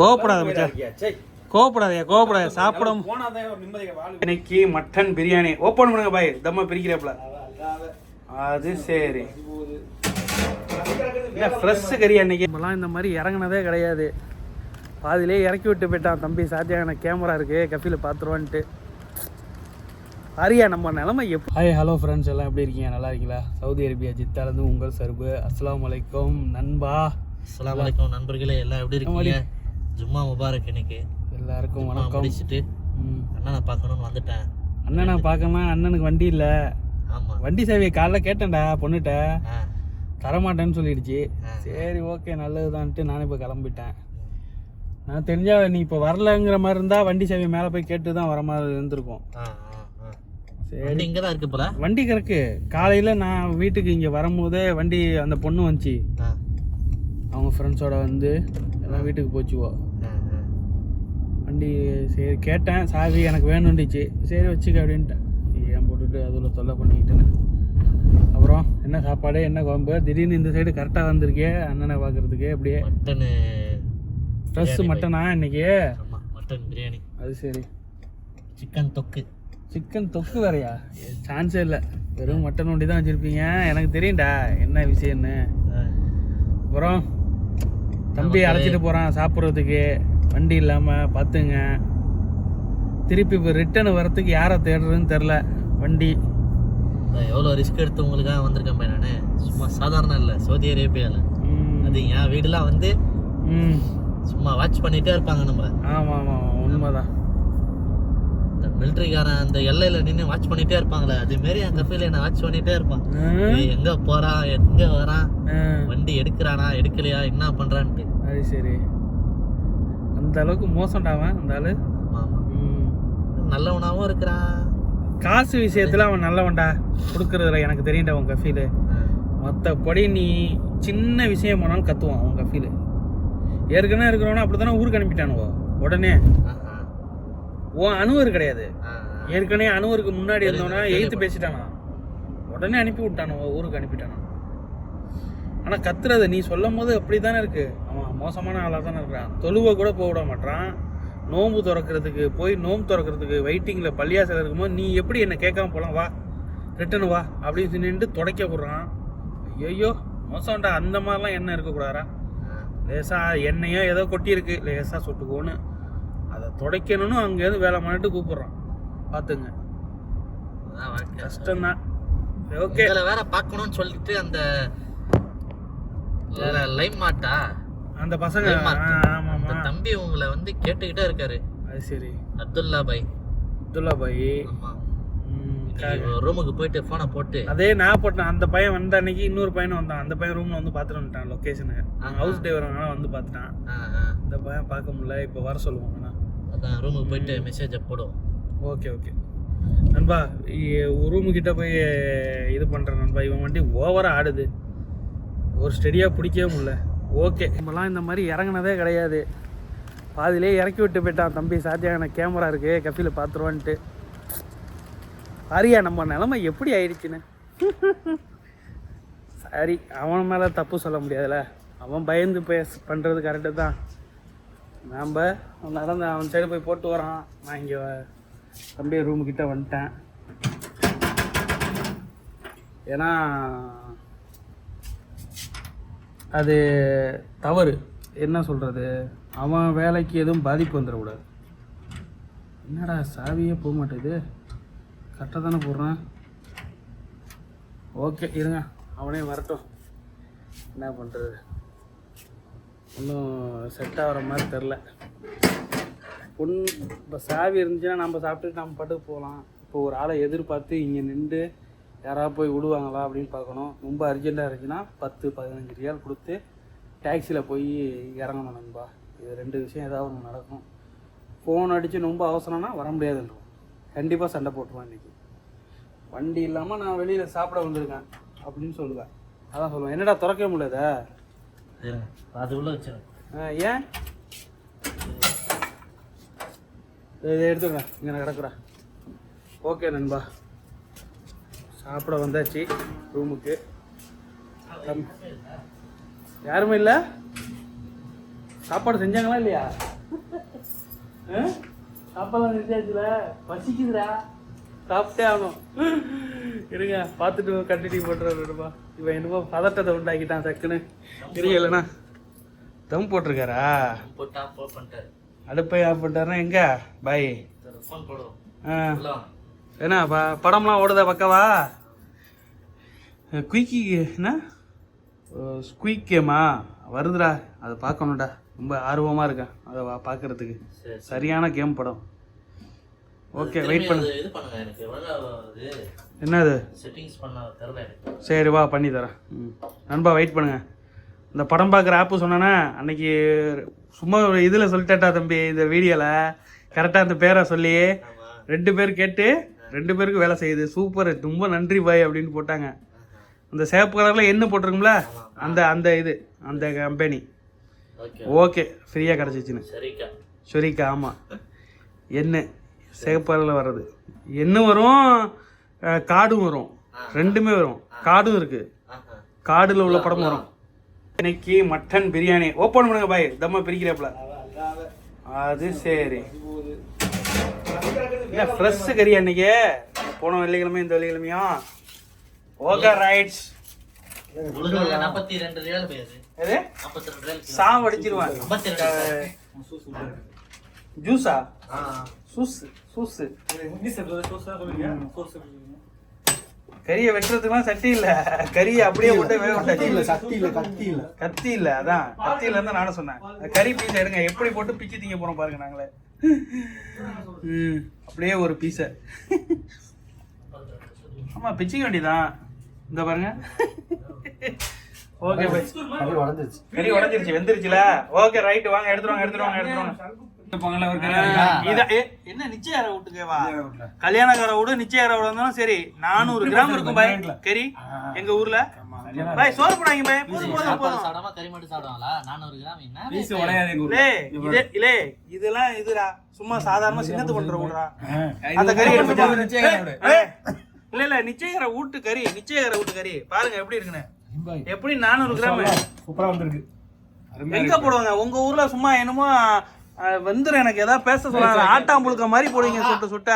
கோவப்படாத மச்சான். கோவப்படாதயா கோவப்படாத சாப்பிடும். இன்னைக்கு மட்டன் பிரியாணி. ஓப்பன் பண்ணுங்க பாய். தம்மா பிரிக்கிறப்பல. அது சரி. ஃப்ரெஷ் கறி அன்னைக்கு நம்மலாம் இந்த மாதிரி இறங்குனதே கிடையாது. பாதியிலே இறக்கி விட்டு போயிட்டான் தம்பி. சாத்தியான கேமரா இருக்கு. கஃபில பார்த்துருவான்ட்டு அரியா நம்ம நிலமை எப்போ ஹாய் ஹலோ ஃப்ரெண்ட்ஸ் எல்லாம் எப்படி இருக்கீங்க? நல்லா இருக்கீங்களா? சவுதி அரேபியா ஜித்தாலேருந்து உங்கள் சர்பு. அஸ்ஸலாமு அலைக்கும் நண்பா. அஸ்ஸலாமு அலைக்கும் நண்பர்களே. எல்லாம் எப்படி இருக்கீங்க? ஜும்மா முபாரக் இன்னைக்கு. எல்லாருக்கும் வணக்கம். முடிச்சிட்டு. அண்ணனை பார்க்கணும்னு வந்துட்டேன். அண்ணனை பார்க்கணும் அண்ணனுக்கு வண்டி இல்லை. ஆமா. வண்டி சேவையை காலைல கேட்டேன்டா பொண்ணுட்ட. ஆ, தரமாட்டேன்னு சொல்லிடுச்சு. சரி ஓகே நல்லதுதான்ட்டு நானே இப்போ கிளம்பிட்டேன். நான் தெரிஞ்சா நீ இப்போ வரலங்கிற மாதிரி இருந்தால் வண்டி சேவை மேலே போய் கேட்டு தான் வர மாதிரி இருந்திருக்கும். சரி. இங்க தான் இருக்கு போல? வண்டி கிடக்கு காலையில் நான் வீட்டுக்கு இங்கே வரும்போதே வண்டி அந்த பொண்ணு வந்துச்சு. அவங்க ஃப்ரெண்ட்ஸோட வந்து எல்லாம் வீட்டுக்கு போச்சுவோ. வண்டி சரி கேட்டேன். சாவி எனக்கு வேணும்னுச்சு சரி வச்சுக்க அப்படின்ட்டேன் ஏன் போட்டுட்டு அதில் தொல்லை பண்ணிக்கிட்டேன்னு. அப்புறம் என்ன சாப்பாடு என்ன குழம்பு? திடீர்னு இந்த சைடு கரெக்டாக வந்திருக்கே அண்ணனை பார்க்கறதுக்கு அப்படியே. மட்டனு ஃப்ரெஷ் மட்டனா இன்னைக்கு? ஆமா மட்டன் பிரியாணி. அது சரி. சிக்கன் தொக்கு. சிக்கன் தொக்கு வேறையா? சான்ஸே இல்லை. வெறும் மட்டன் ஒண்டி தான் வச்சுருப்பீங்க. எனக்கு தெரியும்டா என்ன விஷயம்னு. அப்புறம் தம்பி அழைச்சிட்டு போகிறான் சாப்பிட்றதுக்கு. வண்டி இல்லாமல் பார்த்துங்க. திருப்பி இப்போ ரிட்டர்ன் வரத்துக்கு யாரை தேடுறதுன்னு தெரில வண்டி. எவ்வளோ ரிஸ்க் எடுத்து உங்களுக்காக வந்திருக்கேன் நானு. சும்மா சாதாரண இல்லை சவுதி அரேபியாவில் அது என் வீடுலாம் வந்து ம். சும்மா வாட்ச் பண்ணிட்டே இருப்பாங்க நம்ம. ஆமாம் ஆமாம் உண்மைதான். இந்த மிலிட்ரிக்காரன் அந்த எல்லையில நின்று வாட்ச் பண்ணிட்டே இருப்பாங்களே அதே மாரி அந்த கஃபேல என்ன வாட்ச் பண்ணிட்டே இருப்பான். எங்க போறான்? எங்க வரான்? வண்டி எடுக்கிறானா? எடுக்கலையா? என்ன பண்றான்ட்டு. அது சரி. அந்த அளவுக்கு மோசம்டாவன் அந்த ஆளு. நல்லவனாவும் இருக்கிறான். காசு விஷயத்தில் அவன் நல்லவன்டா. கொடுக்குறதுல எனக்கு தெரியும்டா உன் கஃபீலு மற்றபடி நீ சின்ன விஷயம் போனாலும் கத்துவான் அவன் கஃபீலு ஏற்கனவே இருக்கிறவன அப்படி தானே ஊருக்கு அனுப்பிட்டானுவோ? உடனே. உன் அணுவர் கிடையாது. ஏற்கனவே அணுவருக்கு முன்னாடி இருந்தவனா. எய்த்து பேசிட்டானா? உடனே அனுப்பி விட்டானுவோ? ஊருக்கு அனுப்பிட்டானா? ஆனால் கத்துறது நீ சொல்லும் போது அப்படி தானே இருக்கு. அவன் மோசமான ஆளாக தானே இருக்கிறான். தொழுவை கூட போக விட மாட்டான். நோன்பு திறக்கிறதுக்கு போய் நோன்பு திறக்கிறதுக்கு வெயிட்டிங்கில் பள்ளியாசல் இருக்கும்போது நீ எப்படி என்னை கேட்காம போகலாம் வா ரிட்டன் வா அப்படின்னு சொல்லிட்டு துடைக்க விட்றான். ஐயோ மோசம்டா அந்த மாதிரிலாம் எண்ணெய் இருக்கக்கூடாதா? லேசாக எண்ணெயோ ஏதோ கொட்டியிருக்கு. லேசாக சுட்டுக்கோன்னு. அதை துடைக்கணும்னு அங்கேருந்து வேலை பண்ணிட்டு கூப்பிட்றான். பார்த்துங்க. கஷ்டம்தான். ஓகே. வேற பார்க்கணும்னு சொல்லிட்டு அந்த லைம் மாட்டா. அந்த பசங்க அந்த தம்பி உங்களை வந்து கேட்டுக்கிட்டே இருக்காரு. அது சரி. அப்துல்லா பாய் அப்துல்லா பாய் ரூமுக்கு போயிட்டு போனை போட்டு. அதே நான் போட்டேன். அந்த பையன் வந்த அன்னைக்கு இன்னொரு பையனும் வந்தான். அந்த பையன் ரூம்ல வந்து பார்த்துட்டு வந்துட்டான் லொக்கேஷனு ஹவுஸ் டிரைவர் வந்து ஆ. இந்த பையன் பார்க்க முடியல. இப்போ வர சொல்லுவோம் அதான் ரூமுக்கு போயிட்டு மெசேஜை போடுவோம். Okay okay. நண்பா ரூமு கிட்ட போய் இது பண்ணுறேன் நண்பா. இவன் வண்டி ஓவராக ஆடுது. ஒரு ஸ்டெடியாக பிடிக்கவே முடில ஓகே நம்மலாம் இந்த மாதிரி இறங்குனதே கிடையாது. பாதியிலே இறக்கி விட்டு போயிட்டான் தம்பி. சாத்தியான கேமரா இருக்குது கஃபியில் பார்த்துருவான்ட்டு அரியா நம்ம நிலமை எப்படி ஆயிடுச்சுன்னு? சரி அவன் மேலே தப்பு சொல்ல முடியாதுல்ல. அவன் பயந்து பேச பண்ணுறது கரெக்டு தான். நாம் நடந்து அவன் சைடு போய் போட்டு வரான் நான் இங்கே தம்பி ரூமுக்கிட்ட வந்துட்டேன். ஏன்னா அது தவறு. என்ன சொல்கிறது அவன் வேலைக்கு எதுவும் பாதிப்பு வந்துடக்கூடாது. என்னடா சாவியே போக மாட்டேது கரெக்டாக தானே போடுறான். ஓகே இருங்க. அவனே வரட்டும். என்ன பண்ணுறது ஒன்றும் செட் ஆகிற மாதிரி தெரில. பொன் இப்போ சாவி இருந்துச்சுன்னா நம்ம சாப்பிட்டு நம்ம பாட்டுக்கு போகலாம். இப்போ ஒரு ஆளை எதிர்பார்த்து இங்கே நின்று யாராவது போய் விடுவாங்களா அப்படின்னு பார்க்கணும். ரொம்ப அர்ஜென்ட்டாக இருந்துச்சுன்னா பத்து பதினஞ்சு ரியால் கொடுத்து டாக்ஸியில் போய் இறங்கணும் நண்பா. இது ரெண்டு விஷயம் ஏதாவது ஒன்று நடக்கும். ஃபோன் அடித்து ரொம்ப அவசரம்னா வர முடியாதுன்றோம். கண்டிப்பாக சண்டை போட்டுருவான் இன்றைக்கி வண்டி இல்லாமல் நான் வெளியில் சாப்பிட வந்திருக்கேன் அப்படின்னு சொல்லுவேன் அதான் சொல்லுவேன். என்னடா திறக்க முடியாதா அது உள்ள ஏன்? இதை எடுத்துக்கிறேன் இங்கே நான் கிடக்குறேன். ஓகே நண்பா. சாப்பிட வந்தாச்சு ரூமுக்கு. யாருமே இல்லை? சாப்பாடு செஞ்சாங்களா இல்லையா? ஆ? சாப்பாடுலாம் செஞ்சாச்சுல? பசிக்குதுடா. சாப்பிட்டே ஆகணும். இருங்க பார்த்துட்டு கண்டினியூ பண்ணுறப்பா இவன் என்னமோ பதட்டத்தை உண்டாக்கிட்டான் சக்குன்னு இருங்க இல்லைண்ணா தம் போட்டிருக்காரா? போட்டா போ பண்ணிட்டாரு. அடுப்பை ஆஃப் பண்ணிட்டாருன்னா எங்க? பாய். ஃபோன் போடுவோம். ஆ. உள்ள வாங்க. என்ன ப படம்லாம் ஓடுதா பக்கவா? குயிக்கி என்ன ஸ்குயிக் கேமா வருதுடா அதை பார்க்கணும்டா. ரொம்ப ஆர்வமாக இருக்கேன் அதை வா பார்க்கறதுக்கு. சரி சரியான கேம் படம். ஓகே வெயிட் பண்ணு. என்னது? சரி வா பண்ணி தரேன். ம். நண்பா வெயிட் பண்ணுங்க. இந்த படம் பார்க்குற ஆப்பு சொன்னேன்னா அன்னைக்கு சும்மா ஒரு இதில் சொல்லிட்டேட்டா தம்பி இந்த வீடியோவில் கரெக்டாக அந்த பேரை சொல்லி ரெண்டு பேர் கேட்டு ரெண்டு பேருக்கு வேலை செய்யுது. சூப்பர் ரொம்ப நன்றி பாய் அப்படின்னு போட்டாங்க. அந்த சேப்பு கலரில் என்ன போட்டிருக்கும்ல? அந்த அந்த இது அந்த கம்பெனி ஓகே. ஃப்ரீயாக கிடச்சிச்சின்னு. சரிக்கா ஆமாம் எண்ணெய் சிகப்பு கலரில் வர்றது. எண்ணெய் வரும் காடும் வரும். ரெண்டுமே வரும். காடும் இருக்குது காடில் உள்ள படம் வரும். இன்னைக்கு மட்டன் பிரியாணி. ஓப்பன் பண்ணுங்க பாய். தம்ம பிரிக்கிறப்பல அது சரி. என்ன ஃப்ரெஷ் கறி அன்னைக்கு? போன வெள்ளிக்கிழமை இந்த வெள்ளிக்கிழமையும். ஓகே ரைட்ஸ் நாற்பத்தி ரெண்டு ரியல் பேரு எது? நாற்பத்தி ரெண்டு ரியல் சாவு அடிச்சிருவேன். ஐம்பத்தி ரெண்டு ஜூஸா? ஆ. சூஸ் சூஸ். கறியை வெட்டுறதுக்குலாம் சட்டி இல்ல. கறியை அப்படியே போட்டு வேக சக்தி இல்ல கத்தி இல்ல. கத்தி இல்ல அதான். கத்தியில இருந்தா நானும் சொன்னேன். கறி பீஸ் எடுங்க. எப்படி போட்டு பிச்சு திங்க போறோம் பாருங்க நாங்களே. ம், அப்படியே ஒரு பீஸ ஆமா பிச்சிக்க வேண்டியதான் இந்த பாருங்க. ஓகே பை வளர்ந்துருச்சு. கறி உடஞ்சிருச்சு வெந்துருச்சுல. ஓகே ரைட் வாங்க எடுத்துருவாங்க எடுத்துருவாங்க எடுத்துருவாங்க. என்ன நிச்சயார வீட்டுக்கேவா கல்யாணக்கார வீடு நிச்சயார வீடு சரி நானூறு கிராம் இருக்கும் பாய். கறி எங்க ஊர்ல? பாய் சோறு போடாங்க பாய். போதும் போதும் போதும். சாப்பிடாம கறி மட்டும் சாப்பிடுவாங்களா? நானூறு கிராம் என்ன லே, இது இல்லே இதெல்லாம் இதுடா. சும்மா சாதாரண சின்னத்து பண்ற விடுறா அந்த கறி எடுத்து இல்ல இல்ல நிச்சயகர வீட்டு கறி நிச்சயகர வீட்டு கறி. பாருங்க எப்படி இருக்குன்னு. எப்படி நானூறு கிராம்? சூப்பரா வந்திருக்கு. எங்க போடுவாங்க? உங்க ஊர்ல சும்மா என்னமோ அஹ், வந்துரும் எனக்கு. ஏதாவது பேச சொல்றாங்க ஆட்டாம்புழுக்க மாதிரி போடுவீங்க சுட்ட சுட்ட.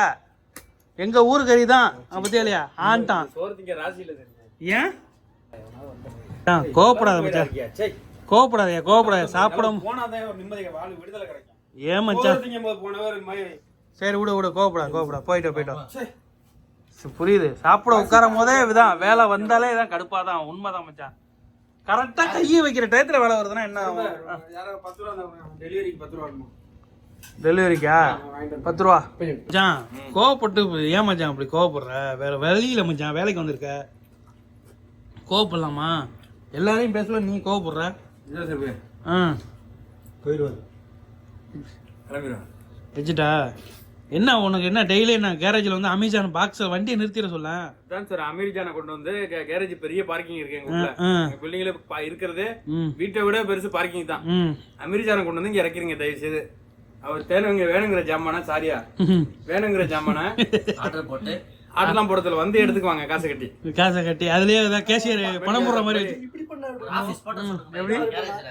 எங்க ஊர் கறி தான் பத்தியா இல்லையா? ஆண்டான் ஏன்? ஆ, கோவப்படாத மச்சான். கோவப்படாதயா கோவப்படாத சாப்பிட ஏன் மச்சான்? சரி விடு விடு. கோவப்படா கோவப்படா போயிட்டோம் போயிட்டோம் புரியுது. சாப்பிட உட்காரும் போதே இதான் வேலை வந்தாலே இதான் கடுப்பாதான் உண்மைதான் மச்சான். கரெக்டா கையை வைக்கிற டயத்துல வேலை வருதுன்னா என்ன ஆகும்? ஆ. டெலிவரிக்கா பத்து ரூபா மச்சான் கோவப்பட்டு ஏன் மச்சான் அப்படி கோவப்படுற? வேற வெளியில மச்சான் வேலைக்கு வந்திருக்க. கோவப்படலாமா? எல்லாரையும் பேசல நீ கோவப்படுற? ஆ. போயிடுவாரு வச்சுட்டா? என்ன உனக்கு என்ன டெய்லி என்ன கேரேஜில் வந்து அமேசான் பாக்ஸில் வண்டியை நிறுத்திட சொல்ல? அதான் சார் அமெரிக்கான கொண்டு வந்து கேரேஜ் பெரிய பார்க்கிங் இருக்கு எங்க ஊர்ல. ஆ. எங்க பிள்ளைங்கள பா- இருக்கிறது வீட்டை விட பெருசு பார்க்கிங் தான். அமெரிக்கான கொண்டு வந்து இங்க இறக்கிறீங்க தயவு செய்து அவர் தேனுங்க வேணுங்கிற ஜாமானா சாரியா. வேணுங்கிற ஜாமானா? ஆர்டர் போட்டு ஆட்டெல்லாம் போடத்துல வந்து எடுத்துக்குவாங்க காசை கட்டி. காசை கட்டி. அதுலயே ஏதாவது கேஷியர் பணம் போடுற மாதிரி இப்படி பண்ணாரு. ஆபீஸ் போட்டு எப்படி?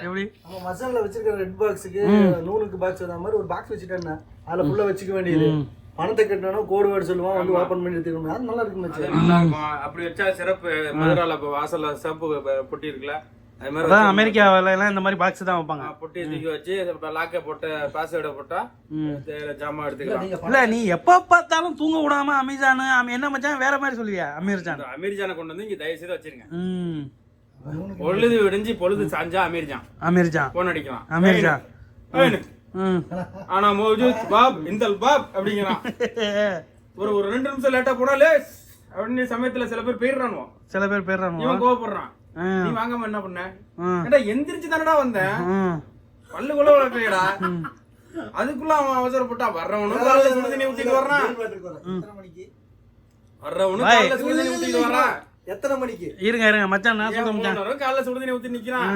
எப்படி? நம்ம மசாலா வச்சிருக்கிற ரெட் பாக்ஸுக்கு நூலுக்கு பாக்ஸ் வர மாதிரி ஒரு பாக்ஸ் வச்சுட்டேன் அதுல ஃபுல்லா வச்சுக்க வேண்டியது. பணத்தை கட்டினா கோடு வேர்டு சொல்லுவான் வந்து ஓபன் பண்ணி எடுத்துக்கணும். அது நல்லா இருக்கு மச்சான் நல்லா இருக்கும். அப்படி வச்சா சிறப்பு. மதுரால வாசல்ல சிறப்பு பொட்டி இருக்குல்ல? அதான் வச்சு, அமெரிக்காவில எல்லாம் இந்த மாதிரி பாக்ஸ் தான் வைப்பாங்க. ஆ, பொட்டியை தூக்கி வச்சு லாக்க போட்டு பாஸ்வேர்டை போட்டா ஜாமான் எடுத்துக்கலாம். இல்ல நீ எப்ப பார்த்தாலும் தூங்க விடாம அமேசான் அம- என்ன மச்சான் வேற மாதிரி சொல்லுவியா அமேசான் இந்த அமெரிக்கான கொண்டு வந்து இங்க தயவு செய்து வச்சிருங்க. ம். பொழுது விடிஞ்சு பொழுது சாஞ்சா அமெரிக்கான் அமேசான் போன் அடிக்கலாம். ம். ஆனா மௌஜூத் பாப் இந்தல் பாப் அப்படிங்கிறான். ஒரு ஒரு ரெண்டு நிமிஷம் லேட்டா போனா லேஸ் அப்படின்னு சமயத்துல சில பேர் போயிடுறானுவோ. சில பேர் இவன் கோவப்படுறான். நீ வாங்காம என்ன பண்ண? ஏடா எந்திரிச்சு தானடா வந்தேன் ம் பல்லுக்குள்ள வளர்க்கலையடா. அதுக்குள்ள அவன் அவசரப்பட்டா வர்றவனும் காலைல சுடு தண்ணி ஊத்திட்டு வர்றான். எத்தனை மணிக்கு? வர்றவனும். காலைல சுடு தண்ணி ஊத்திட்டு வர்றான். எத்தனை மணிக்கு? இருங்க இருங்க. மச்சான் நான் சொல்றேன் மச்சான். காலைல சுடு தண்ணி ஊத்தி நிக்கிறான்.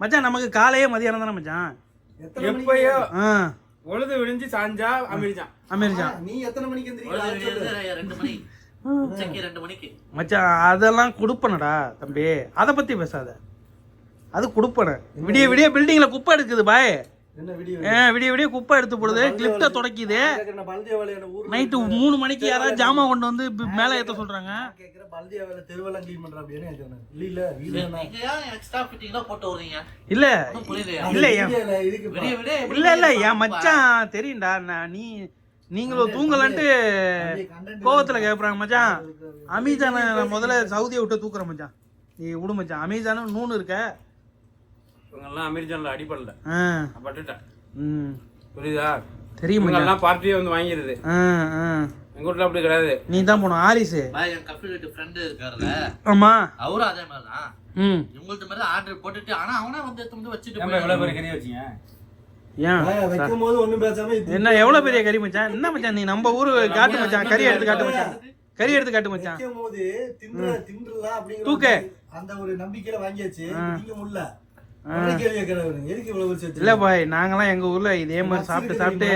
மச்சான் நமக்கு காலையே மதியானம் தானே மச்சான்? எப்பயோ பொழுது விடிஞ்சு சாஞ்சா அமெரிக்கான் அமேசான் நீ எத்தனை மணிக்கு எந்திரிக்கிற? ரெண்டு- மணி உச்சக்கு ரெண்டு மணிக்கு மச்சான் அதெல்லாம் கொடுப்பனடா தம்பி. அதை பத்தி பேசாத. அது கொடுப்பன. விடிய விடிய பில்டிங்ல குப்பை எடுக்குது பாய். என்ன வீடியோ விடிய? விடிய குப்பை எடுத்து போடுது. கிளிப்ட துடைக்குது. நைட்டு மூணு மணிக்கு யாராவது ஜாமான் கொண்டு வந்து மேலே ஏற்ற சொல்றாங்க. இல்ல இல்ல வீடு நீங்க ஏன் எக்ஸ்ட்ரா ஃபிட்டிங்லாம் போட்டு வர்றீங்க? இல்ல இல்ல, என்- மச்சான் தெரியும்டா நான் நீ நீங்களும் தூங்கலன்ட்டு கோவத்துல கேக்குறாங்க மச்சான். அமீஜான நான் முதல்ல சவுதியை விட்டு தூக்குறேன் மச்சான். நீ விடு மச்சான். அமீஜானும் நூனு இருக்க. இவங்கெல்லாம் ஆ, நான் பட்டுட்டேன். ம். புரியுதா? தெரியும் மச்சான். இவங்கெல்லாம் பார்ட்டியே வந்து வாங்கிடுது ஆ, ஆ. எங்க வீட்டுல அப்படி கிடையாது. நீ தான் போனோம். ஆரிஸு பாய் என் கப்பல் வீட்டு ஃப்ரெண்டு இருக்காருல்ல ஆமா. அவரும் அதே மாதிரி தான் ம். இவங்கள்ட்ட மாதிரி ஆர்டர் போட்டுட்டு ஆனா அவனே வந்து எடுத்து வந்து வச்சுட்டு போயிடுறான். பெரிய கறி வச்சீங்க? என்ன எவ்வளவு பெரிய கறி மச்சான்? என்ன மச்சான் நீ? நம்ம ஊரு காட்டு மச்சான் கறி எடுத்து காட்டு மச்சான். கறி எடுத்து காட்டு மச்சான். தூக்கு. அந்த ஒரு நம்பிக்கையில வாங்கியாச்சு. நீங்க முடியல. இல்ல பாய் எங்க ஊர்ல இதே மாதிரி சாப்பிட்டு சாப்பிட்டு.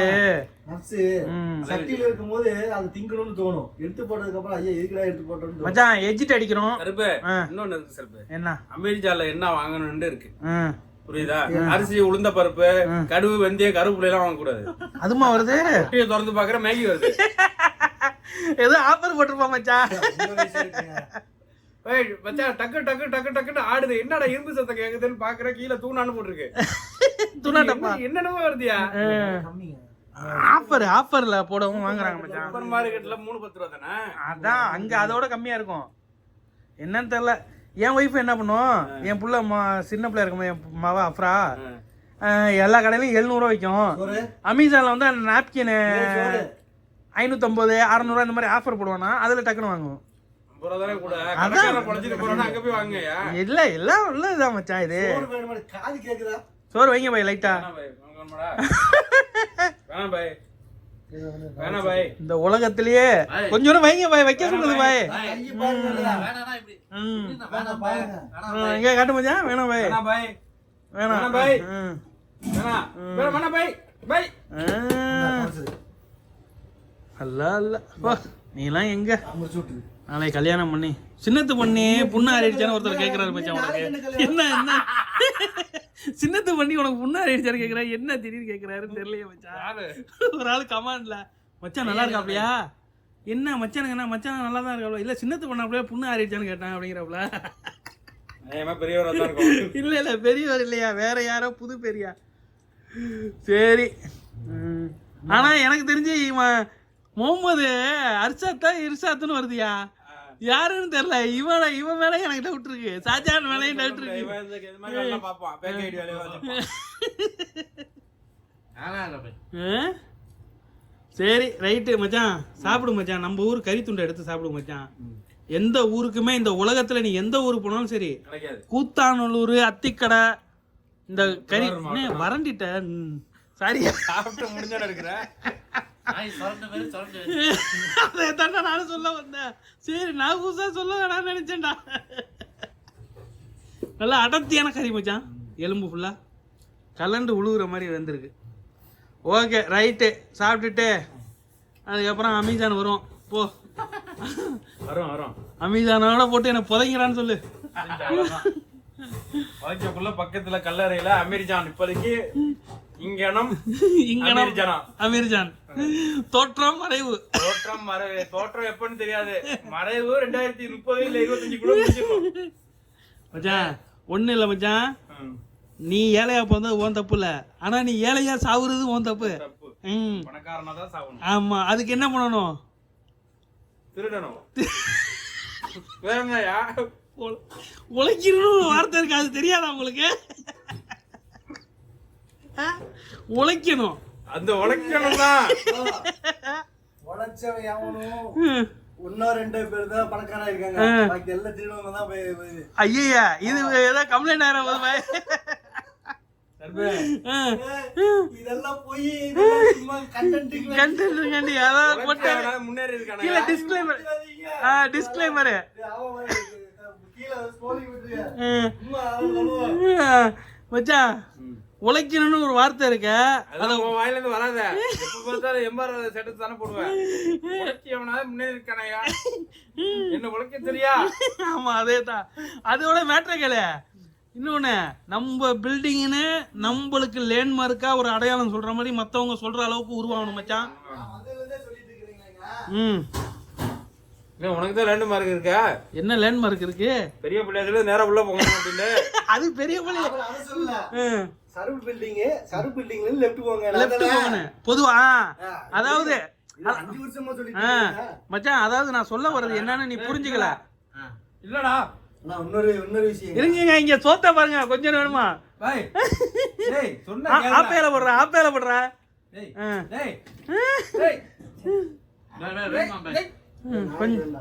சட்டியில இருக்கும்போது அது திங்கணும்னு தோணும். எடுத்து போட்டதுக்கு அப்புறம் ஐயா எதுக்குடா எடுத்து போட்டோம்னு தோணும். மச்சான் எஜிட் அடிக்கிறோம். கருப்பு. இன்னொன்னு இருக்கு சிறப்பு என்ன? அமெரிக்கால என்ன வாங்கணும்னு இருக்கு. புரியுதா? அரிசி உளுந்த பருப்பு கடுகு வெந்தயம் கருவேப்பிலை எல்லாம் வாங்கக்கூடாது. அதுமா வருது? குட்டியை திறந்து பாக்குற மேகி வருது. ஏதோ ஆஃபர் போட்டிருப்பா மச்சான். ஏய் மச்சான் டக்கு டக்கு டக்கு டக்குன்னு ஆடுது. என்னடா இரும்பு சத்தம் கேக்குதுன்னு பாக்குற கீழே தூணான்னு போட்டிருக்கு. துணாட்டப்பா என்ன- என்னென்னமோ வருதியா? ஆஃபர் ஆஃபர்ல போடவும் வாங்குறாங்க மச்சான். சூப்பர் மார்க்கெட்ல மூணு பத்து ரூபா தானே? அதான் அங்க அதோட கம்மியா இருக்கும். என்னன்னு தெரியல. என் ஒய்ஃப் என்ன பண்ணும் என் புள்ள சின்ன பிள்ளை இருக்கும் என் மாவா அஃப்ரா எல்லா கடையிலும் எழுநூறுவா விற்கும் சோறு? அமேசான்ல வந்து அந்த நாப்கின் சோறு. ஐநூத்தம்பது அறநூறுவா இந்த மாதிரி ஆஃபர் போடுவானா? அதுல டக்குன்னு வாங்குவோம். இல்ல எல்லாம் உள்ள இதான் மச்சான் இது. சோறு வைங்க போய் லைட்டா இந்த உலகத்திலேயே கொஞ்சம் வைங்க பாய் வைக்க சொல்லுது பாய். இங்க காட்டு மச்சான். வேணாம் பாய். வேணாம் பாய். வேணாம். பாய். வேணாம். பாய். அல்ல அல்ல. போ நீலாம் எங்க? நாளைக்கு கல்யாணம் பண்ணி. சின்னத்து பண்ணி புண்ணு ஆறிடுச்சான்னு ஒருத்தர் கேக்குறாரு மச்சான் உனக்கு. என்ன என்ன? சின்னத்து பண்ணி உனக்கு புண்ணு ஆறிடுச்சான்னு கேக்குறாரு என்ன திடீர்னு கேக்குறாருன்னு தெரியலையே மச்சான். ஒரு ஆள் கமாண்ட்ல மச்சான் நல்லா இருக்காப்லையா? என்ன மச்சானுங்க என்ன? மச்சான் நல்லா தான் இருக்காப்ல. இல்ல சின்னத்து பண்ணாப்லையா? புண்ணு ஆறிடுச்சான்னு கேட்டான் அப்படிங்கிறாப்ல. பெரியவரா இல்ல இல்ல பெரியவர் இல்லையா? வேற யாரோ புது பெரியா. சரி. ஆனா எனக்கு தெரிஞ்சு இவன் முகமது அர்ஷாத்தா இர்ஷாத்துன்னு வருதுயா? யாருன்னு தெரியல. இவன இவன் மேல எனக்கு டவுட் இருக்கு. ஷாஜான் மேலயும் டவுட் இருக்கு? சரி ரைட்டு மச்சான். சாப்பிடு மச்சான். நம்ம ஊர் கறி துண்டை எடுத்து சாப்பிடு மச்சான். எந்த ஊருக்குமே இந்த உலகத்துல நீ எந்த ஊருக்கு போனாலும் சரி கூத்தாநல்லூர் அத்திக்கடை இந்த கறி அண்ணே, வறண்டிட்டேன் சாரி சாப்பிட்டு முடிஞ்சோட இருக்கிற அதை தாண்டா நானும் சொல்ல வந்தேன். சரி நான் புதுசா சொல்ல வேணாம்னு நினைச்சேன்டா. நல்லா அடர்த்தியான கறி மச்சான். எலும்பு ஃபுல்லா கலண்டு உழுகுற மாதிரி வந்திருக்கு. Okay right. சாப்பிட்டுட்டு அதுக்கப்புறம் அமீஜான் வரும் போ. வரும் வரும். அமீஜானோட போட்டு என்ன புதைங்கிறான்னு சொல்லு. பக்கத்துல கல்லறையில அமெரிஜான் இப்போதைக்கு இங்கனம் இங்க அமெரிஜானா. தோற்றம் மறைவு. தோற்றம் மறைவு. தோற்றம் எப்பன்னு தெரியாது. மறைவு ரெண்டாயிரத்தி முப்பது இல்ல இருபத்தஞ்சு கூட மச்சான் ஒண்ணு இல்ல மச்சான். நீ ஏழையா பிறந்தது உன் தப்பு இல்ல. ஆனா நீ ஏழையா சாவுறது உன் தப்பு. ஆமா அதுக்கு என்ன பண்ணணும்? திருடணும். வேற உழைக்கணும்னு வார்த்தை இருக்கு. அது தெரியாதா உங்களுக்கு? உழைக்கணும். அந்த உழைக்கணும் தான் உழைச்சவன் எவனும். இன்னும் ரெண்டு பேர் தான் பணக்காரா இருக்காங்க. பாக்கி எல்லாம் திருடவங்க தான் போய் ஐயையா இது. ஏதோ கம்ப்ளைண்ட் ஆகிற போது பாய். இதெல்லாம் போய் இதெல்லாம் சும்மா கண்டென்ட்டுக்கு கண்டென்ட் இருக்காண்டி அதான் போட்டு உழைச்சவனா முன்னேறி இருக்கானயா? கீழே டிஸ்க்ளைமர் ஆ டிஸ்க்ளைமர் கீழே விட்டுருக்க பண்ணுவான் மச்சான். உழைக்கணும்னு ஒரு வார்த்தை இருக்க. அதான் உன் வாயில இருந்து வராத. எப்ப பார்த்தாலும் எம்பார் செட்டத்து தானே போடுவேன். உழைச்சவனா முன்னேறி இருக்கானயா? என்ன உழைக்க தெரியா? ஆமா அதே தான் அதோட மேட்ரு கேளு. இன்னொன்று நம்ம பில்டிங்னு நம்மளுக்கு லேண்ட்மார்க்கா ஒரு அடையாளம் சொல்ற மாதிரி மற்றவங்க சொல்ற அளவுக்கு உருவாகணும் மச்சான். ம். இல்லை உனக்கு தான் ரெண்டு மார்க் இருக்கா? என்ன லேண்ட்மார்க் இருக்கு? பெரிய பிள்ளையாச்சுல நேரா உள்ள போகணும் அப்படின்னு. அது பெரிய பள்ளி. சருப்பு பில்டிங் சருப்பு பில்டிங்ல லெஃப்ட் போங்க லெஃப்ட் போகணும் பொதுவா அதாவது அஞ்சு வருஷமா சொல்லிட்டு. மச்சான் அதாவது நான் சொல்ல வர்றது என்னன்னு நீ புரிஞ்சுக்கல இல்லடா நான் இன்னொரு இன்னொரு விஷயம் இருங்க இங்க சோத்த பாருங்க கொஞ்சம் வேணுமா டேய் சொன்னா ஆ- கேளுடா. ஆப்பையில போடுற ஆப்பையில போடுற டேய். டேய் டேய் கொஞ்சம்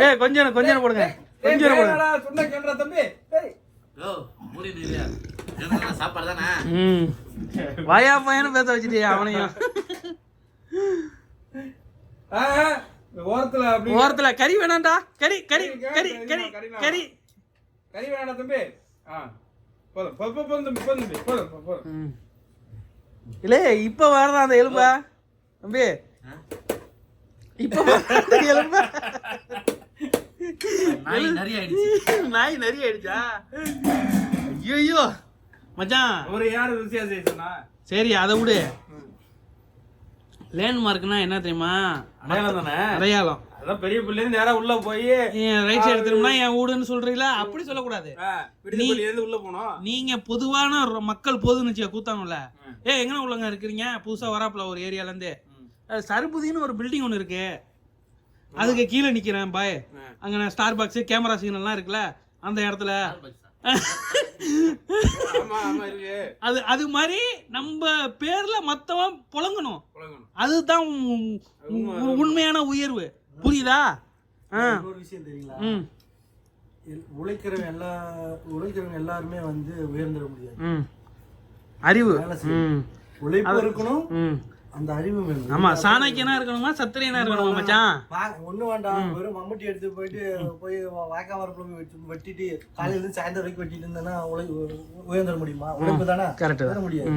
ஏய் கொஞ்சம் கொஞ்சம் போடுங்க கொஞ்சம் போடுங்க கேளுடா, சொன்னா கேளுடா தம்பி டேய் ஓ மூடி இல்லையா என்ன சாப்பாடு தானே? ம். வாயா பையனு பேச வச்சுட்டியா அவனையும்? ஆ, ஆ, இந்த ஓரத்துல அப்படி ஓரத்துல கறி வேணாம்டா. கறி கறி கறி கறி கறி கறி வேணாம். தம்பி. ஆ போதும் போதும் போதும், தம்பி போதும் தம்பி போதும் போதும். இல்லே இப்ப வர்றான் அந்த எலும்பா? தம்பி. இப்ப எலும்பா? நாய் நிறைய ஆயிடுச்சு. நாய் நிறைய ஆயிடுச்சா? ஐயோ மச்சான். ஒரு யாரு ருசியா சரி அதை விடு. லேண்ட்மார்க்னா என்ன தெரியுமா? அடையாளம் தானே? அடையாளம். அதான் பெரிய பிள்ளைங்க நேரா உள்ள போய் ரைட் சைடு திரும்பினா என் வீடுன்னு சொல்றீங்களா அப்படி சொல்லக்கூடாது. உள்ள போனோம். நீங்க பொதுவான மக்கள் பொதுன்னு வச்சுக்க கூத்தாங்கல்ல ஏ எங்கன உள்ளங்க இருக்கிறீங்க? புதுசா வராப்புல ஒரு ஏரியால இருந்து சருபுதின்னு ஒரு பில்டிங் ஒன்று இருக்கு. அதுக்கு கீழே நிக்கிறேன் பாய். அங்க நான் ஸ்டார் பாக்ஸ் கேமரா சிக்னல்லாம் இருக்குல்ல? அந்த இடத்துல. அது அது மாதிரி நம்ம பேர்ல மத்தவன் புழங்கணும் புழங்கணும். அதுதான் உண்மையான உயர்வு. புரியுதா? ஆ. இன்னொரு விஷயம் தெரியுங்களா? ம். எல்- உழைக்கிறவங்க எல்லா உழைக்கிறவங்க எல்லாருமே வந்து உயர்ந்துட முடியாது. ம். அறிவு. உழைப்பு இருக்கணும். ம். அந்த அறிவு ஆமா சாணக்கியனா இருக்கணுமா சத்திரியனா இருக்கணுமா மச்சான்? ஒண்ணு வேண்டாம். வெறும் மம்முட்டி எடுத்து போயிட்டு போய் வாய்க்கா வரப்புல போய் வெட்டி வெட்டிட்டு காலையில இருந்து சாயந்தரம் வரைக்கும் வெட்டிட்டு இருந்தேன்னா உயர்ந்துட முடியுமா? உழைப்பு தானே? கரெக்ட் முடியாது.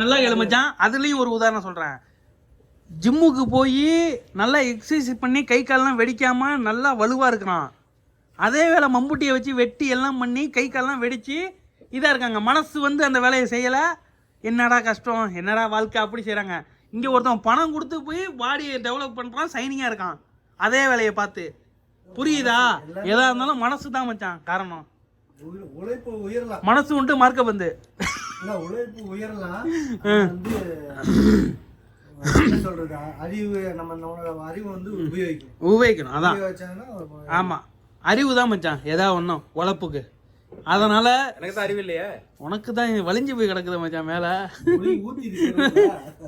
நல்லா கேளு மச்சான். அதுலேயும் ஒரு உதாரணம் சொல்கிறேன் ஜிம்முக்கு போய் நல்லா எக்ஸசைஸ் பண்ணி கை கால்லாம் வெடிக்காம நல்லா வலுவாக இருக்கிறான் அதே வேளை மம்புட்டியை வச்சு வெட்டி எல்லாம் பண்ணி கை கால்லாம் வெடிச்சு இதாக இருக்காங்க. மனசு வந்து அந்த வேலையை செய்யலை. என்னடா கஷ்டம்? என்னடா வாழ்க்கை அப்படி செய்கிறாங்க இங்கே ஒருத்தன் பணம் கொடுத்து போய் பாடியை டெவலப் பண்ணுறான் சைனிங்காக இருக்கான். அதே வேலையை பார்த்து. புரியுதா? எதா இருந்தாலும் மனசு தான் மச்சான் காரணம். உழைப்பு உயரலாம். மனசு உண்டு மார்க்க வந்து இல்ல உழைப்பு உயரலாம்? சொல்றது? அறிவு நம்ம நம்மளோட அறிவு வந்து உபயோகிக்கணும். உபயோகிக்கணும் அதான். ஆமா. அறிவு தான் மச்சான் ஏதா ஒன்றும் உழப்புக்கு. அதனால எனக்கு தான் அறிவு இல்லையே. உனக்கு தான் வலிஞ்சு போய் கிடக்குது மச்சான் மேல.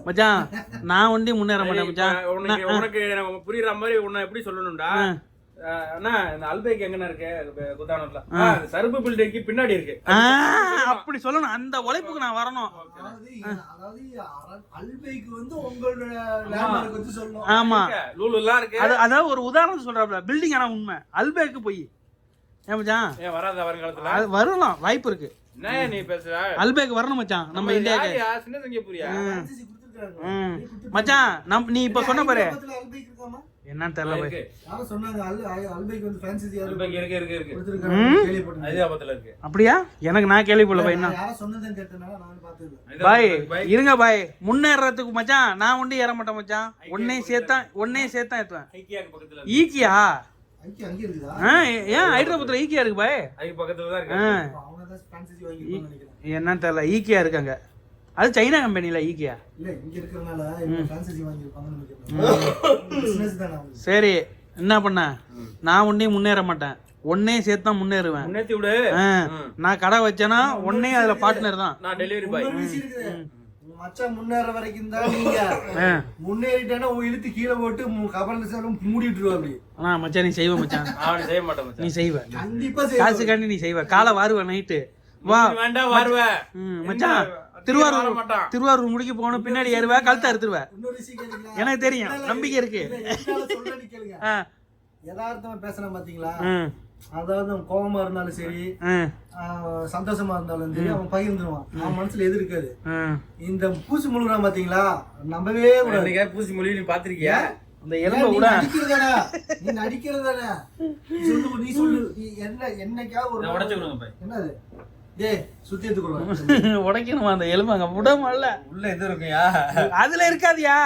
மச்சான் நான் ஒண்டி முன்னேற மாட்டேன் மச்சான். உனக்கு புரியுற மாதிரி உன்னை எப்படி சொல்லணும்டா? அண்ணா இந்த அல்பைக்கு எங்கண்ணா இருக்கு? குத்தானூர்ல சருப்பு பில்டிங்க்கு பின்னாடி இருக்கு. அப்படி சொல்லணும். அந்த உழைப்புக்கு நான் வரணும். ஆமா. லூலு எல்லாம் இருக்கு. அது அதாவது ஒரு உதாரணம் சொல்றாப்ல. பில்டிங் ஆனா உண்மை. அல்பேக்கு போய். ஏன் மச்சான்? ஏன் வராத வருங்காலத்துல? அது வரலாம் வாய்ப்பு இருக்கு. என்ன நீ பேசுற? அல்பேக்கு வரணும் மச்சான் நம்ம இந்தியாவுக்கு யாரையா? சின்ன சிங்கப்பூரியா மச்சான் நம் நீ இப்ப சொன்ன பாரு. என்னன்னு தெரியல பாரு. சொன்னாங்க வந்து இருக்கு இருக்கு. இருக்கு ஹைதராபாத்ல இருக்கு. அப்படியா? எனக்கு நான் கேள்விப்படல சொன்னதுன்னு கேட்டனால நான் பாய் பாய் இருங்க பாய். முன்னேறதுக்கு மச்சான் நான் ஒண்டி ஏற மாட்டேன் மச்சான். உன்னையும் சேர்த்தா உன்னையும் சேர்த்தா ஏத்துவேன். ஈக்கியா? ஏன் ஹைதராபாத்ல ஈக்கியா இருக்கு பாய்? என்னன்னு தெரியல ஈக்கியா இருக்காங்க அது சைனா கம்பெனில ஈக்கியா. சரி என்ன பண்ண? நான் ஒன்னையும் முன்னேற மாட்டேன். ஒன்னையும் சேர்த்து தான் முன்னேறுவேன். முன்னேத்தி விடு. நான் கடை வச்சேன்னா ஒன்னையும் அதுல பார்ட்னர் தான். நான் டெலிவரி பாய் மச்சான் முன்னேற வரைக்கும் தான் நீங்க. ஆ. முன்னேறிட்டானா உங்க இழுத்து கீழே போட்டு கபல சேலம் மூடி விட்டுருவா அப்படி ஆனா மச்சான் நீ செய்வ மச்சான். நான் செய்ய மாட்டேன் மச்சான். நீ செய்வ. கண்டிப்பா. காசுக்காண்டி நீ செய்வ. காலை வாருவ நைட்டு வா. வேண்டாம் வருவ. மச்சான் வர திருவாரூர் மாட்டான். திருவாரூர் முடிக்க போகணும் பின்னாடி ஏறுவ கழுத்தை அறுத்துருவ? எனக்கு தெரியும். நம்பிக்கை இருக்கு. யதார்த்தமா பேசுறேன் பாத்தீங்களா? அதாவது அவன் கோவமா இருந்தாலும் சரி சந்தோஷமா இருந்தாலும் சரி அவன் பகிர்ந்துருவான். அவன் மனசுல எது இருக்காது. இந்த பூசி முழுகுறான் பாத்தீங்களா? நம்பவே கூடாது. பூசி மொழி நீ பாத்திருக்கியா? அந்த எலும்பை நீ கூட நடிக்கிறதானே? நீ நடிக்கிறதானே? நீ சொல்லு நீ சொல்லு. என்ன என்னைக்காவது ஒரு உடைச்சு என்னது? டேய் சுத்தி எடுத்துக்கொள்ளுவேன் உடைக்கணுமா அந்த எலும்பு? அங்கே விட உள்ள எது இருக்குயா அதுல இருக்காதியா.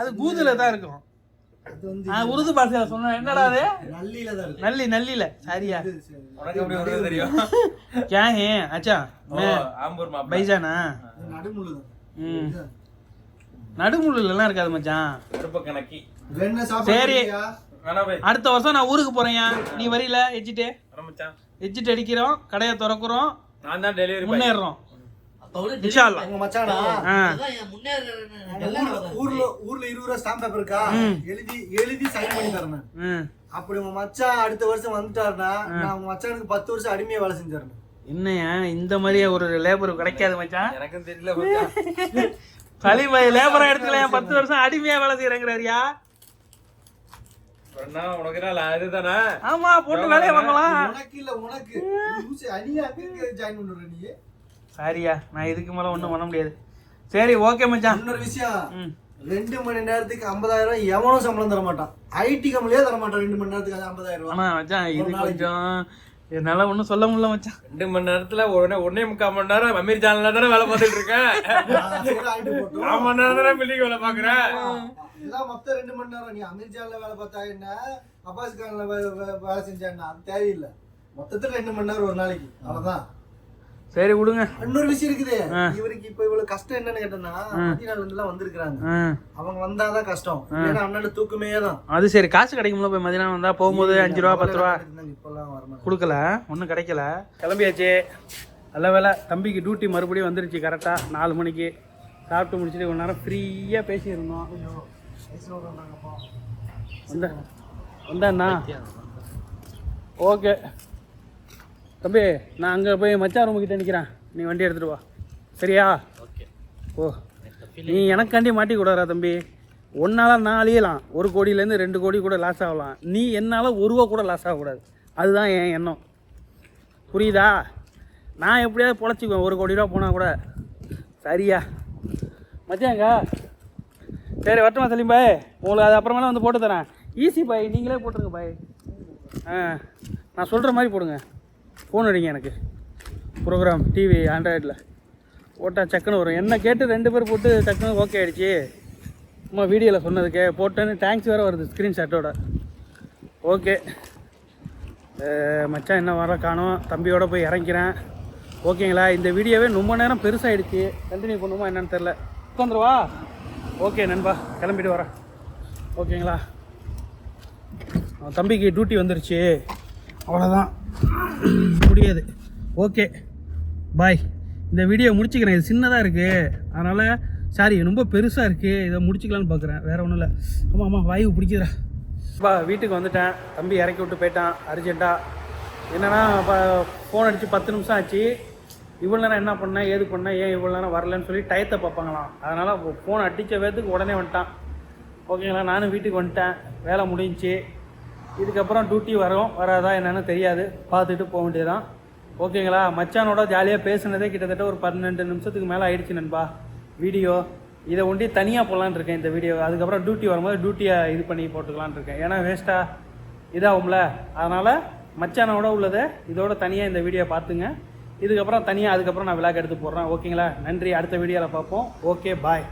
அது பூதுல தான் இருக்கும். உருது பாஷையில சொன்னேன் என்னடா அது நல்லில தான் இருக்கு நல்லி நல்லில சரியா இது சரி. உனக்கு எப்படி வருது தெரியும் क्या है अच्छा ஓ मैं ஆம்பூர் மாப்பிள்ளை பைஜானா இது நடுமுள்ளு தான் ம் நடுமுள்ளலாம் இருக்காது மச்சான் கருப்ப கணக்கி வெண்ணெய் சாப்பிட்டு சரி. இருக்கியா? வேணா போய் அடுத்த வருஷம் நான் ஊருக்கு போறேன்யா நீ வரீல எச்சிட்டு ஆரம்பிச்சான் எச்சிட்டு அடிக்கிறோம் கடையை திறக்கிறோம் நான் தான் டெலிவரி பாய் முன்னேறோம் ஊர்ல- ஊர்ல ஊர்ல இருபது ரூபா ஸ்டாம்ப் பேப்பர் இருக்கா? எழுதி எழுதி சைன் பண்ணி தரேன் நான். ம். அப்படி உங்க மச்சான் அடுத்த வருஷம் வந்துட்டாருன்னா நான் உங்க மச்சானுக்கு பத்து வருஷம் அடிமையா வேலை செஞ்சிடணும் என்னையா இந்த மாதிரியே ஒரு லேபர் கிடைக்காது மச்சான் எனக்கும் தெரியல மச்சான். சலிபாய் லேபரா எடுத்துக்கலாம் பத்து வருஷம் அடிமையா வேலை செய்யறேங்கிறாரியா. ஆமா போட்டு வேலையை வாங்கலாம். உனக்கு இல்ல உனக்கு. லூசு, அடியா அங்க ஜாயின் பண்ணுற நீ? சரியா நான் இதுக்கு மேல ஒண்ணும் பண்ண முடியாது. சரி ஓகே மச்சான். இன்னொரு விஷயம். ம். ரெண்டு மணி நேரத்துக்கு ஐம்பதாயிரம் ரூபாய் எவனும் சம்பளம் தர மாட்டான். ஐடி கம்பெனியே தர மாட்டான் ரெண்டு மணி நேரத்துக்கு அது ஐம்பதாயிரம் ரூபாய். ஆனா மச்சான் இது கொஞ்சம் என்னால ஒண்ணும் சொல்ல முடியல மச்சான். ரெண்டு மணி நேரத்துல உடனே ஒன்னே முக்கால் மணி நேரம் அமீர் சேனல்ல தானே வேலை பார்த்துட்டு இருக்கேன் கால் மணி நேரம் தானே பில்டிங் வேலை பாக்குறேன் எல்லாம் மொத்தம் ரெண்டு மணி நேரம். நீ அமெரிக்கால வேலை பார்த்தா என்ன? அப்பாஸ் கான்ல வேலை செஞ்சா என்ன? அது தேவையில்லை. மொத்தத்துல ரெண்டு மணி நேரம் ஒரு நாளைக்கு. அவ்வளவுதான். சரி விடுங்க. இன்னொரு விஷயம் இருக்குது. இவருக்கு இப்ப இவ்வளவு கஷ்டம் என்னன்னு கேட்டோம்னா எல்லாம் வந்திருக்காங்க அவங்க வந்தாதான் கஷ்டம். இல்லைன்னா அண்ணன் தூக்கமே தான். அது சரி காசு கிடைக்கும்ல போய் மதியானம் வந்தா போகும்போது அஞ்சு ரூபா பத்து ரூபா. கொடுக்கல ஒன்றும் கிடைக்கல. கிளம்பியாச்சு. நல்ல வேலை தம்பிக்கு டியூட்டி மறுபடியும் வந்துருச்சு கரெக்டாக நாலு மணிக்கு. சாப்பிட்டு முடிச்சுட்டு கொஞ்ச நேரம் ஃப்ரீயாக பேசியிருந்தோம். வந்த வந்தாண்ணா ஓகே. தம்பி நான் அங்கே போய் மச்சான் ரூமு கிட்ட நிற்கிறேன் நீ வண்டி எடுத்துகிட்டு வா. சரியா? ஓகே. ஓ நீ எனக்காண்டி மாட்டி கூடாதா தம்பி. ஒன்றால் நான் அழியலாம். ஒரு கோடியிலேருந்து ரெண்டு கோடி கூட லாஸ் ஆகலாம். நீ என்னால் ஒரு ரூபா கூட லாஸ் ஆகக்கூடாது. அதுதான் என் எண்ணம். புரியுதா? நான் எப்படியாவது பொழைச்சிக்குவேன். ஒரு கோடி ரூபா போனால் கூட. சரியா? மச்சாங்க சரி வரட்டுமா சலீம் பாய். உங்களுக்கு அது அப்புறமேலாம் வந்து போட்டு தரேன். ஈஸி பாய். நீங்களே போட்டுருங்க பாய். ஆ நான் சொல்கிற மாதிரி போடுங்க. ஃபோன் அடிங்க எனக்கு. ப்ரோக்ராம் டிவி ஆண்ட்ராய்டில் போட்டால் சக்குன்னு வரும். என்ன கேட்டு ரெண்டு பேர் போட்டு சக்குன்னு ஓகே ஆகிடுச்சி சும்மா வீடியோவில் சொன்னதுக்கு. போட்டேன்னு தேங்க்ஸ் வேறு வருது ஸ்க்ரீன்ஷாட்டோட ஓகே மச்சான் என்ன வர காணோம். தம்பியோட போய் இறங்கிறேன். ஓகேங்களா இந்த வீடியோவே ரொம்ப நேரம் பெருசாகிடுச்சு கண்டினியூ பண்ணுமா என்னன்னு தெரில உட்காந்துருவா ஓகே நண்பா. கிளம்பிட்டு வரேன். ஓகேங்களா தம்பிக்கு டியூட்டி வந்துருச்சு. அவ்வளோதான் முடியாது. ஓகே பாய் இந்த வீடியோ முடிச்சுக்கிறேன். இது சின்னதாக இருக்குது அதனால் சாரி ரொம்ப பெருசாக இருக்குது இதை முடிச்சுக்கலான்னு பார்க்குறேன் வேறு ஒன்றும் இல்லை. ஆமாம் ஆமாம் வாயு பிடிக்குதுடா. பா வீட்டுக்கு வந்துட்டேன். தம்பி இறக்கி விட்டு போயிட்டான். அர்ஜெண்ட்டாக என்னென்னா இப்போ ஃபோன் அடித்து பத்து நிமிஷம் ஆச்சு. இவ்வளோ நேரம் என்ன பண்ணேன் ஏது பண்ணேன் ஏன் இவ்வளோ நேரம் வரலன்னு சொல்லி டயத்தை பார்ப்பாங்களாம். அதனால் ஃபோன் அடித்த வேத்துக்கு உடனே வந்துட்டான். ஓகேங்களா நானும் வீட்டுக்கு வந்துட்டேன். வேலை முடிஞ்சு இதுக்கப்புறம் டியூட்டி வரும். வராதா என்னென்னு தெரியாது. பார்த்துட்டு போக வேண்டியதுதான். ஓகேங்களா? மச்சானோட ஜாலியாக பேசுனதே கிட்டத்தட்ட ஒரு பன்னெண்டு நிமிஷத்துக்கு மேலே ஆயிடுச்சு நண்பா. வீடியோ இதை ஒண்டி தனியாக போகலான் இருக்கேன் இந்த வீடியோ அதுக்கப்புறம் டியூட்டி வரும்போது டியூட்டியை இது பண்ணி போட்டுக்கலான்னு இருக்கேன். ஏன்னா வேஸ்ட்டாக இதாகும்ல. அதனால் மச்சானோட உள்ளதை இதோட தனியாக இந்த வீடியோ பார்த்துங்க. இதுக்கப்புறம் தனியாக அதுக்கப்புறம் நான் விளாக் எடுத்து போடுறேன். ஓகேங்களா? நன்றி. அடுத்த வீடியோவில் பார்ப்போம். Okay bye